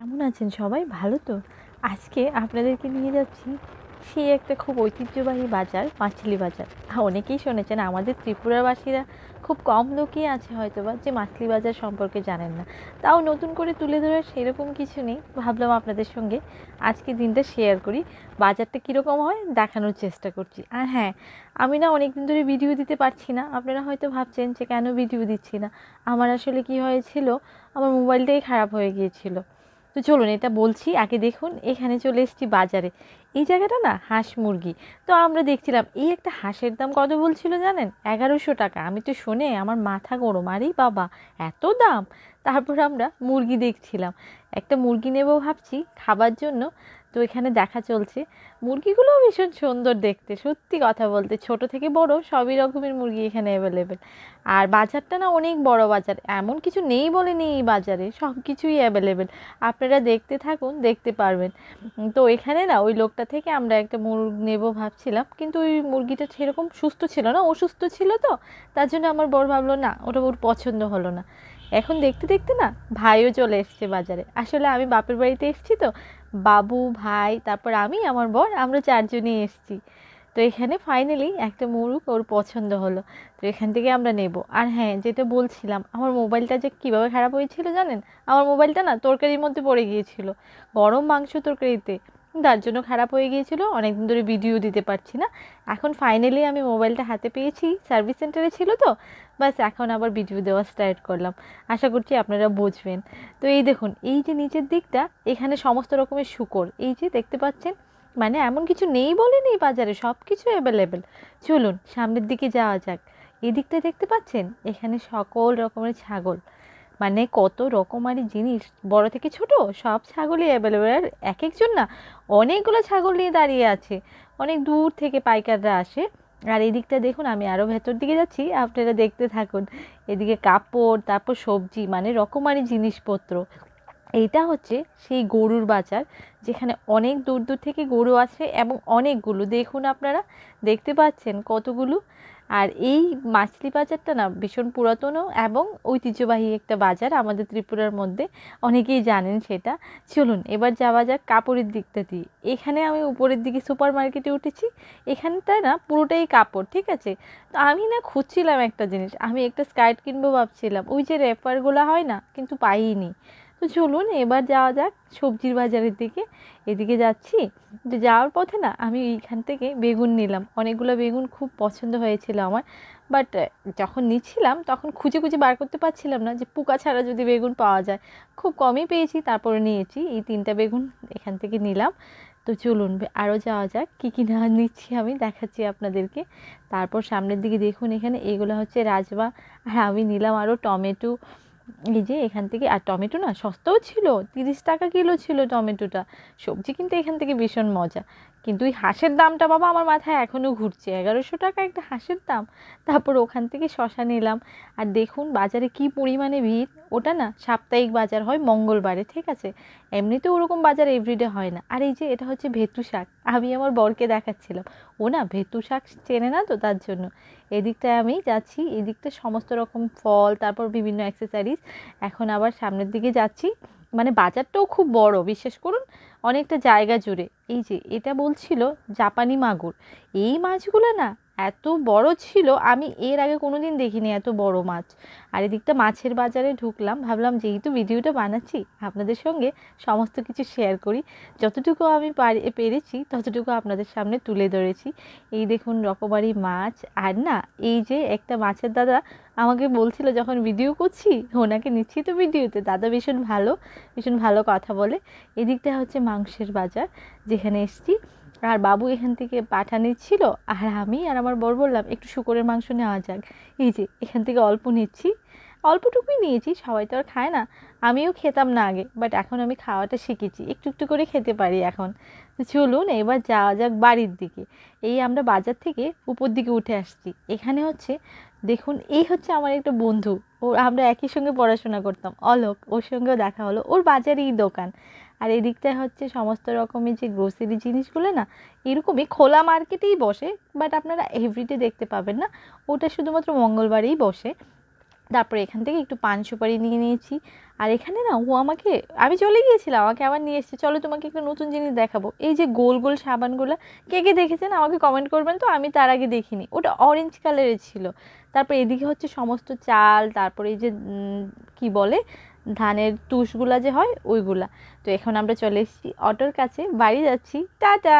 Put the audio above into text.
কেমন আছেন সবাই? ভালো তো? আজকে আপনাদেরকে নিয়ে যাচ্ছি সে একটা খুব ঐতিহ্যবাহী বাজার, মাছলি বাজার। অনেকেই শুনেছেন আমাদের ত্রিপুরাবাসীরা খুব কম লোকই আছে হয়তো বা যে মাছলি বাজার সম্পর্কে জানেন না। তাও নতুন করে তুলে ধরার সেরকম কিছু নেই। ভাবলাম আপনাদের সঙ্গে আজকে দিনটা শেয়ার করি। বাজারটা কীরকম হয় দেখানোর চেষ্টা করছি। আর হ্যাঁ আমি না অনেক দিন ধরে ভিডিও দিতে পারছি না। আপনারা হয়তো ভাবছেন যে কেন ভিডিও দিচ্ছি না? আমার আসলে কি হয়েছিল? আমার মোবাইলটাই খারাপ হয়ে গিয়েছিল। তো চলুন এটা বলছি। আগে দেখুন, এখানে চলে এসেছি বাজারে। এই জায়গাটা না হাঁস মুরগি। তো আমরা দেখছিলাম, এই একটা হাঁসের দাম কত বলছিল জানেন? এগারোশো টাকা। আমি তো শুনে আমার মাথা গরম। আরে বাবা, এত দাম? তারপর আমরা মুরগি দেখছিলাম। একটা মুরগি নেব ভাবছি, খাবার জন্য। তো এখানে দেখা চলছে। মুরগিগুলোও ভীষণ সুন্দর দেখতে, সত্যি কথা বলতে। ছোট থেকে বড় সবই রকমের মুরগি এখানে অ্যাভেলেবেল আর বাজারটা না অনেক বড় বাজার, এমন কিছু নেই বলে নেই এই বাজারে সব কিছুই অ্যাভেলেবেল আপনারা দেখতে থাকুন, দেখতে পারবেন। তো এখানে না ওই লোকটা থেকে আমরা একটা মুরগ নেব ভাবছিলাম, কিন্তু ওই মুরগিটা সেরকম সুস্থ ছিল না, অসুস্থ ছিল তো, তার জন্য আমার বড় ভাবলো না, ওটা ওর পছন্দ হলো না। এখন দেখতে দেখতে না ভাইও চলে এসছে বাজারে। আসলে আমি বাপের বাড়িতে এসেছি তো, বাবু, ভাই, তারপর আমি, আমার বর, আমরা চারজনই এসেছি। তো এখানে ফাইনালি একটা মুরগ ওর পছন্দ হলো। তো এখান থেকে আমরা নেব। আর হ্যাঁ যেটা বলছিলাম, আমার মোবাইলটা যে কীভাবে খারাপ হয়েছিল জানেন? আমার মোবাইলটা না তরকারির মধ্যে পড়ে গিয়েছিল। গরম মাংস তরকারিতে। তার জন্য খারাপ হয়ে গিয়েছিল, অনেকদিন ধরে ভিডিও দিতে পারছি না। এখন ফাইনালি আমি মোবাইলটা হাতে পেয়েছি সার্ভিস সেন্টারে ছিল তো বাস এখন আবার ভিডিও দেওয়া স্টার্ট করলাম। আশা করছি আপনারা বুঝবেন। তো এই দেখুন, এই যে নিচের দিকটা, এখানে সমস্ত রকমের শুকর, এই যে দেখতে পাচ্ছেন মানে এমন কিছু নেই বলে নেই বাজারে সব কিছু অ্যাভেলেবেল চলুন, সামনের দিকে যাওয়া যাক। এদিকটা দেখতে পাচ্ছেন, এখানে সকল রকমের ছাগল। মানে কত রকমারি জিনিস, বড় থেকে ছোট, সব ছাগলই অ্যাভেলেবেল আর এক একজন না, অনেকগুলো ছাগল নিয়ে দাঁড়িয়ে আছে, অনেক দূর থেকে পাইকাররা আসে। আর এদিকটা দেখুন, আমি আরও ভেতর দিকে যাচ্ছি, আপনারা দেখতে থাকুন, এদিকে কাপড়, তারপর সবজি মানে রকমারি জিনিসপত্র। এইটা হচ্ছে সেই গরুর বাজার, যেখানে অনেক দূর দূর থেকে গরু আছে এবং অনেকগুলো। দেখুন আপনারা, দেখতে পাচ্ছেন কতগুলো? আর এই মাছলি বাজারটা না ভীষণ পুরাতনও এবং ঐতিহ্যবাহী একটা বাজার আমাদের ত্রিপুরার মধ্যে। অনেকেই জানেন সেটা। চলুন, এবার যাওয়া যাক কাপড়ের দিকটা দিয়ে। এখানে আমি উপরের দিকে সুপার মার্কেটে উঠেছি। এখানটা না পুরোটাই কাপড়, ঠিক আছে? তো আমি না খুঁজছিলাম একটা জিনিস। আমি একটা স্কার্ট কিনবো ভাবছিলাম। ওই যে রেফারগুলো হয় না, কিন্তু পাইনি তো চলুন এবার যাওয়া যাক সবজির বাজারের দিকে। এদিকে যাচ্ছি। তো যাওয়ার পথে না আমি এইখান থেকে বেগুন নিলাম। অনেকগুলো বেগুন খুব পছন্দ হয়েছিল আমার। বাট যখন নিচ্ছিলাম তখন খুঁজে খুঁজে বার করতে পারছিলাম না যে পোকা ছাড়া যদি বেগুন পাওয়া যায়। খুব কমই পেয়েছি, তারপরে নিয়েছি। এই তিনটা বেগুন এখান থেকে নিলাম। তো চলুন আরও যাওয়া যাক। কী কী না নিচ্ছি আমি দেখাচ্ছি আপনাদেরকে। তারপর সামনের দিকে দেখুন এখানে এগুলো হচ্ছে রাজমা। আর আমি নিলাম আরও টমেটো। এই যে এখান থেকে, আর টমেটো না সস্তাও ছিল, তিরিশ টাকা কিলো ছিল টমেটোটা। সবজি কিন্তু এখান থেকে ভীষণ মজা। কিন্তু ওই হাঁসের দামটা বাবা আমার মাথায় এখনও ঘুরছে। এগারোশো টাকা একটা হাঁসের দাম। তারপর ওখান থেকে শশা নিলাম। আর দেখুন বাজারে কি পরিমাণে ভিড়। ওটা না সাপ্তাহিক বাজার হয় মঙ্গলবারে, ঠিক আছে? এমনিতে ওরকম বাজার এভরিডে হয় না। আর এই যে এটা হচ্ছে ভেতু শাক। আমি আমার বরকে দেখাচ্ছিলাম। ও না ভেতু শাক চেনে না তো তার জন্য। এদিকটায় আমি যাচ্ছি। এদিকটা সমস্ত রকম ফল, তারপর বিভিন্ন অ্যাক্সেসারিজ এখন আবার সামনের দিকে যাচ্ছি। মানে বাজারটাও খুব বড়। বিশ্বাস করুন অনেকটা জায়গা জুড়ে। এই যে এটা বলছিল জাপানি মাগুর। এই মাছগুলো না এত বড় ছিল, আমি এর আগে কোনো দিন দেখিনি এত বড় মাছ। আর এদিকটা মাছের বাজারে ঢুকলাম, ভাবলাম যেহেতু ভিডিওটা বানাচ্ছি, আপনাদের সঙ্গে সমস্ত কিছু শেয়ার করি। যতটুকু আমি পারি, পেরেছি, ততটুকু আপনাদের সামনে তুলে ধরেছি। এই দেখুন রকমারি মাছ, আর না, এই যে একটা মাছের দাদা আমাকে বলছিল যখন ভিডিও করছি, ওনাকে নিচ্ছি তো ভিডিওতে, দাদা ভীষণ ভালো ভীষণ ভালো কথা বলে। এদিকটা হচ্ছে মাংসের বাজার, যেখানে এসছি। আর বাবু এখান থেকে পাঠা নিচ্ছিল আর আমি আর আমার বর বললাম, একটু শুকরের মাংস নেওয়া যাক। এই যে, এখান থেকে অল্প নিচ্ছি। অল্পটুকুই নিয়েছি, সবাই তো আর খায় না। আমিও খেতাম না আগে বাট এখন আমি খাওয়াটা শিখেছি। একটু একটু করে খেতে পারি এখন। চলুন, এবার যাওয়া যাক বাড়ির দিকে। এই আমরা বাজার থেকে উপর দিকে উঠে আসছি। এখানে হচ্ছে, দেখুন, এই হচ্ছে আমার একটা বন্ধু। ও আমরা একই সঙ্গে পড়াশোনা করতাম। অলোক, ওর সঙ্গেও দেখা হলো। ওর বাজারেই দোকান। আর এদিকটায় হচ্ছে সমস্ত রকমের যে গ্রোসারি জিনিসগুলো না, এরকমই খোলা মার্কেটেই বসে বাট আপনারা এভরিডে দেখতে পাবেন না। ওটা শুধুমাত্র মঙ্গলবারেই বসে। তারপরে এখান থেকে একটু পান সুপারি নিয়ে নিয়েছি। আর এখানে না, ও আমাকে, আমি চলে গিয়েছিলাম, আমাকে আবার নিয়ে এসেছে। চলো তোমাকে একটা নতুন জিনিস দেখাবো। এই যে গোল গোল সাবানগুলো, কে কে দেখেছেন? আমাকে কমেন্ট করবেন তো, আমি তার আগে দেখিনি। ওটা অরেঞ্জ কালারের ছিল। তারপর এদিকে হচ্ছে সমস্ত চাল, তারপরে এই যে কি বলে, ধানের তুষগুলা যে হয়, ওইগুলা। তো এখন আমরা চলে এসেছি অটোর কাছে। বাড়ি যাচ্ছি। টাটা!